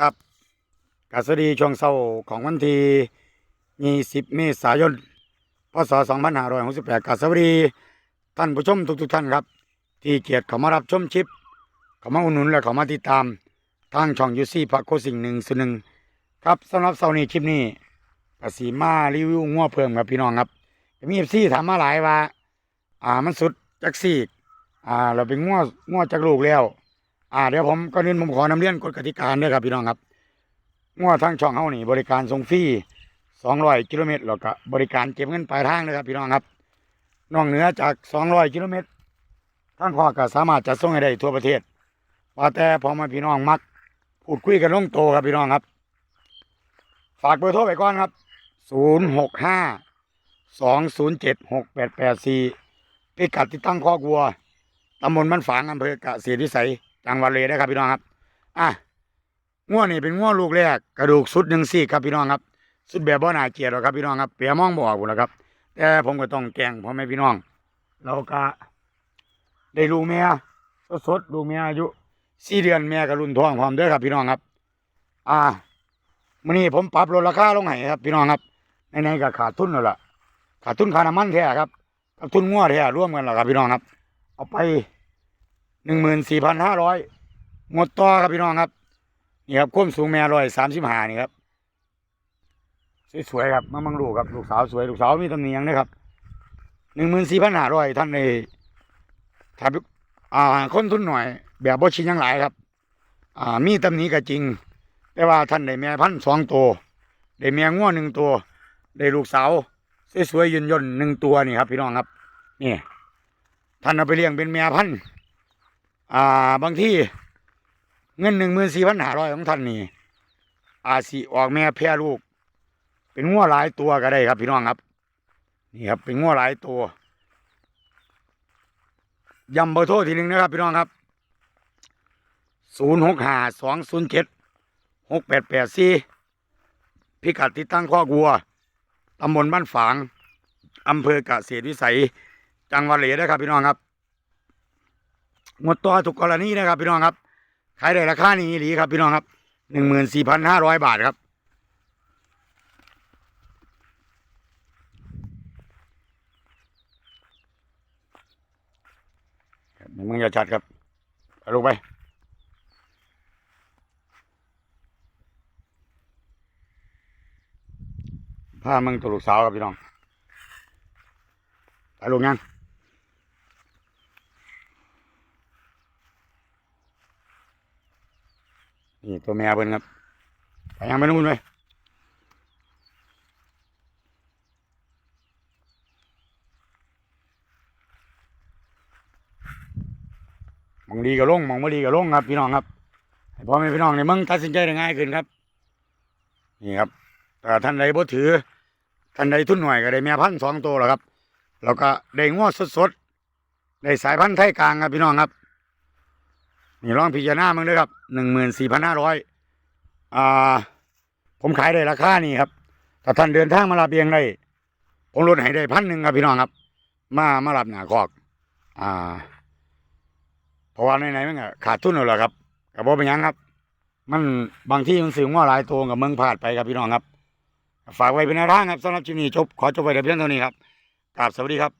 ครับกาสดีช่วงเช้าของวันที่ 20 เมษายน พศ 2568กาสวดีท่านผู้ชมทุกๆท่านครับ ที่เกียรติเขามารับชมคลิป เขามาอุดหนุนและเขามาติดตาม ทางช่องยูซี่พักโคสิ่งหนึ่งส่วนหนึ่งครับสำหรับเช้านี้คลิปนี้กสีมารีวิวงัวเพิ่มครับพี่น้องครับมีเอฟซีถามมาหลายว่า อ่ามันสุดจักซีกอ่า เราเป็นงัวงัวจากลูกแล้ว อ่าเดี๋ยวผมก่อนอื่นผมขอนำเรียนกฎกติกาด้วยครับพี่น้องครับงัวทางช่องเฮานี่ บริการส่งฟรี200กิโลเมตรแล้วก็บริการเก็บเงินปลายทางเลยครับพี่น้องครับนอกเหนือจาก200กิโลเมตรทางพ่อก็สามารถจะส่งให้ได้ทั่วประเทศว่าแต่พอมาพี่น้องมักพูดคุยกันลงโตครับพี่น้องครับ ฝากเบอร์โทรไปก่อนครับ065 207 6884พิกัดที่ตั้งคอกวัวตำบลบ้านฝางอำเภอกะเกษตรวิสัย จังหวัดเลยนะครับพี่น้องครับอะง้วนี่เป็นง้วลูกแรกกระดูกสุดหนึ่งซี่ครับพี่น้องครับ สุดแบบบ่น่าเกลียดหรอกครับพี่น้องครับเปียมองบออกหมดแล้วครับ แต่ผมก็ต้องแกล้งพ่อแม่พี่น้อง เราก็ได้ลูกเมียสดๆลูกเมียอายุสี่เดือนเมียกับรุ่นท้องพร้อมด้อครับพี่น้องครับ อ่ามื้อนี้ผมปรับลดราคาลงให้ครับพี่น้องครับในๆก็ขาดทุนแล้วล่ะขาดทุนค่าน้ำมันแท้ครับกับทุนง้วแท้ร่วมกันแล้วครับพี่น้องครับ เอาไป หนึ่งหมื่นสี่พันห้าร้อยงดต่อครับพี่น้องครับ นี่ครับความสูงแม่ร้อยสามสิบห้านี่ครับ สวยๆครับมามังลูกครับ ลูกสาวสวย ลูกสาวมีตำหนิหยังนะครับหนึ่งหมื่นสี่พันห้าร้อยท่านในถ้าอ่าคนทุนหน่อย แบบบ่ชินยังหลายครับ อ่ามีตำหนิก็จริง แต่ว่าท่านได้แม่พันธ์สองตัวได้แม่ง้อหนึ่งตัวได้ลูกสาวสวยๆยืนยนหนึ่งตัวนี่ครับ พี่น้องครับนี่ท่านเอาไปเลี้ยงเป็นแม่พันธุ์ อ่าบางที่เงินหนึ่งหมื่นสี่พันห้าร้อยของท่านนี่อาสิออกแม่แพร่ลูก เป็นงัวหลายตัวก็ได้ครับพี่น้องครับ นี่ครับ เป็นงัวหลายตัวย้ำเบอร์โทรทีหนึ่งนะครับ พี่น้องครับศูนย์หกห้าสองศูนย์เจ็ดหกแปดแปดสี่พิกัดติดตั้งข้อกวัวตำบลบ้านฝางอำเภอกเกษวิสัย จังหวัดเหลยนะครับพี่น้องครับ หมดตัวทุกกรณีนะครับพี่น้องครับขายได้ราคานี้หลีครับพี่น้องครับหนึ่งหมื่นสี่พันห้าร้อยบาทครับมึงอย่าจัดครับเอาลงไปพามึงตัวลูกสาวครับพี่น้องไปลงยัง นี่ตัวแม่เพิ่นครับไปยังไปนู่นเลยมองดีก็ลงมองไม่ดีก็ลงครับ พี่น้องครับพ่อแม่พี่น้องในมึงตัดสินใจได้ง่ายขึ้นครับ นี่ครับแต่ท่านใดบ่ถือ ท่านใดทุนหน่อยก็ได้แม่พันธ์สองตัวแล้วครับ แล้วก็ได้งวดสดๆได้สายพันธุ์ไทยกลางครับพี่น้องครับ นี่ลองพิจารณามึงด้วยครับหนึ่งหมื่นสี่พันห้าร้อยอ่า ผมขายได้ราคานี่ครับถ้าท่านเดินทางมาลาเบียงได้ผมลดให้ได้พันหนึ่งครับพี่น้องครับ มามารับหนาคอก อ่าเพราะว่าไหนๆมันก็ขาดทุนแล้วล่ะครับกับบ่เป็นยังครับ มันบางที่มันซื้อว่าหลายตัวกับเมืองพลาดไปครับพี่น้องครับ ฝากไว้เป็นแนวทางครับสำหรับชิปนี้จบขอจบไปแต่เพียงเท่านี้ครับกราบสวัสดีครับ